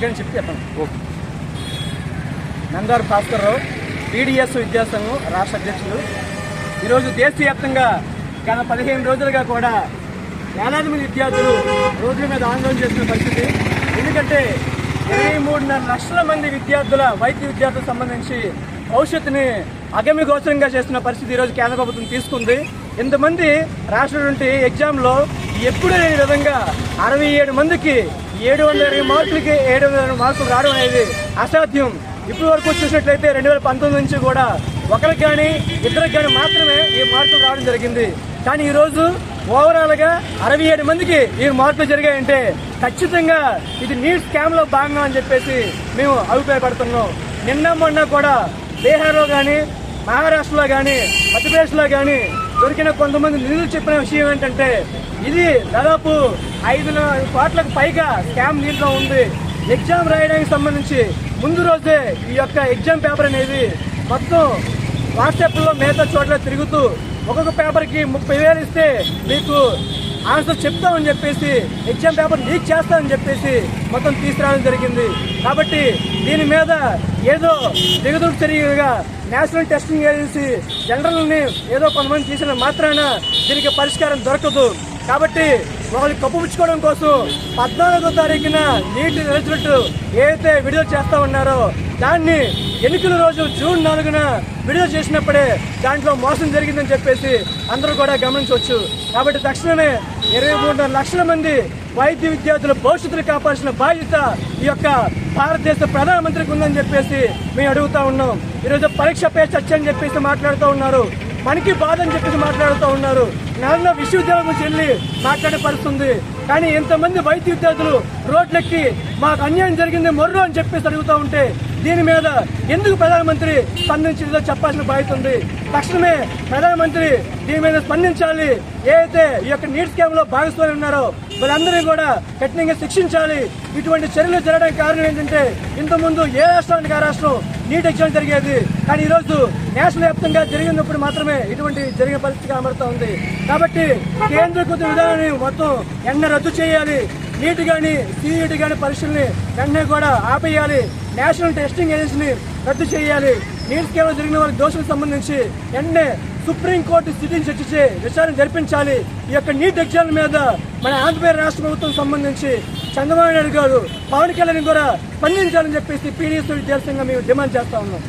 Okay చెప్పి చెప్పండి. Okay Nandaru Bhaskar Rao PDS విద్యాసంఘం రాష్ట్ర అధ్యక్షులు. ఈరోజు దేశవ్యాప్తంగా గత పదిహేను రోజులుగా కూడా వేలాది మంది విద్యార్థులు రోడ్ల మీద ఆందోళన చేస్తున్న పరిస్థితి. ఎందుకంటే ఇరవై మూడున్నర లక్షల మంది విద్యార్థుల వైద్య విద్యార్థులకు సంబంధించి భవిష్యత్తుని అగమ్య గోచరంగా చేస్తున్న పరిస్థితి ఈరోజు కేంద్ర ప్రభుత్వం తీసుకుంది. ఇంతమంది రాసినటువంటి ఎగ్జామ్లో ఎప్పుడు లేని విధంగా అరవై ఏడు మందికి ఏడు వందల ఇరవై మార్కులకి ఏడు వందల ఇరవై మార్కులు రావడం అనేది అసాధ్యం. ఇప్పటి వరకు చూసినట్లయితే రెండు వేల పంతొమ్మిది నుంచి కూడా ఒకరికి కానీ ఇద్దరికి కానీ మాత్రమే ఈ మార్కులు రావడం జరిగింది. కానీ ఈరోజు ఓవరాల్గా అరవై ఏడు మందికి ఈ మార్పులు జరిగాయంటే ఖచ్చితంగా ఇది నీట్ స్కామ్లో భాగంగా అని చెప్పేసి మేము అభిప్రాయపడుతున్నాం. నిన్న మొన్న కూడా బీహార్లో కానీ మహారాష్ట్రలో కానీ మధ్యప్రదేశ్లో కానీ దొరికిన కొంతమంది నిధులు చెప్పిన విషయం ఏంటంటే ఇది దాదాపు ఐదు కోట్లకు పైగా స్కామ్ నీళ్ళలో ఉంది. ఎగ్జామ్ రాయడానికి సంబంధించి ముందు రోజే ఈ యొక్క ఎగ్జామ్ పేపర్ అనేది మొత్తం వాట్సాప్లో మిగతా చోట్ల తిరుగుతూ ఒక్కొక్క పేపర్కి ముప్పై వేలు ఇస్తే మీకు ఆన్సర్ చెప్తామని చెప్పేసి ఎగ్జామ్ పేపర్ లీక్ చేస్తామని చెప్పేసి మొత్తం తీసుకురావడం జరిగింది. కాబట్టి దీని మీద ఏదో దిగదుడు చర్యగా నేషనల్ టెస్టింగ్ ఏజెన్సీ జనరల్ని ఏదో కొంతమంది తీసిన మాత్రాన దీనికి పరిష్కారం దొరకదు. కాబట్టి వాళ్ళు కప్పుపుచ్చుకోవడం కోసం పద్నాలుగో తారీఖున నీటి రిజల్ట్ ఏదైతే విడుదల చేస్తా ఉన్నారో దాన్ని ఎన్నికల రోజు జూన్ నాలుగున విడుదల చేసినప్పుడే దాంట్లో మోసం జరిగిందని చెప్పేసి అందరూ కూడా గమనించవచ్చు. కాబట్టి తక్షణమే ఇరవై మూడున్నర లక్షల మంది వైద్య విద్యార్థుల భవిష్యత్తును కాపాల్సిన బాధ్యత ఈ యొక్క భారతదేశ ప్రధానమంత్రికి ఉందని చెప్పేసి మేము అడుగుతా ఉన్నాం. ఈరోజు పరీక్ష పే చర్చ అని చెప్పేసి మాట్లాడుతూ ఉన్నారు. మనకి బాధ అని చెప్పేసి మాట్లాడుతూ ఉన్నారు. నల్ల విశ్వవిద్యాలయం నుంచి వెళ్ళి మాట్లాడే పరిస్థితుంది. కానీ ఎంతమంది వైద్య విద్యార్థులు రోడ్లెక్కి మాకు అన్యాయం జరిగింది మొర్రు అని చెప్పేసి అడుగుతూ ఉంటే దీని మీద ఎందుకు ప్రధానమంత్రి స్పందించిందో చెప్పాల్సిన బాధ్యత ఉంది. తక్షణమే ప్రధానమంత్రి దీని మీద స్పందించాలి. ఏదైతే ఈ యొక్క నీట్ స్కామ్లో భాగస్వామి ఉన్నారో వాళ్ళందరినీ కూడా కఠినంగా శిక్షించాలి. ఇటువంటి చర్యలు జరగడానికి కారణం ఏంటంటే ఇంతకుముందు ఏ రాష్ట్రానికి ఆ రాష్ట్రం నీట్ ఎగ్జామ్ జరిగేది. కానీ ఈరోజు నేషనల్ వ్యాప్తంగా జరిగినప్పుడు మాత్రమే ఇటువంటి జరిగే పరిస్థితి కనబడుతూ ఉంది. కాబట్టి కేంద్రీకృత విధానాన్ని మొత్తం ఎన్న రద్దు చేయాలి. నీట్ కానీ సిఈటి కానీ పరీక్షల్ని వెంటనే కూడా ఆపేయాలి. నేషనల్ టెస్టింగ్ ఏజెన్సీని రద్దు చేయాలి. నీట్ స్కామ్లో జరిగిన వారి దోషులకు సంబంధించి వెంటనే సుప్రీంకోర్టు స్థితిని చర్చించి విచారణ జరిపించాలి. ఈ యొక్క నీట్ ఎగ్జామ్ మీద మన ఆంధ్రప్రదేశ్ రాష్ట్ర ప్రభుత్వం సంబంధించి చంద్రబాబు నాయుడు గారు పవన్ కళ్యాణ్ కూడా స్పందించాలని చెప్పేసి పీడీఎస్ విద్యార్థి మేము డిమాండ్ చేస్తా ఉన్నాం.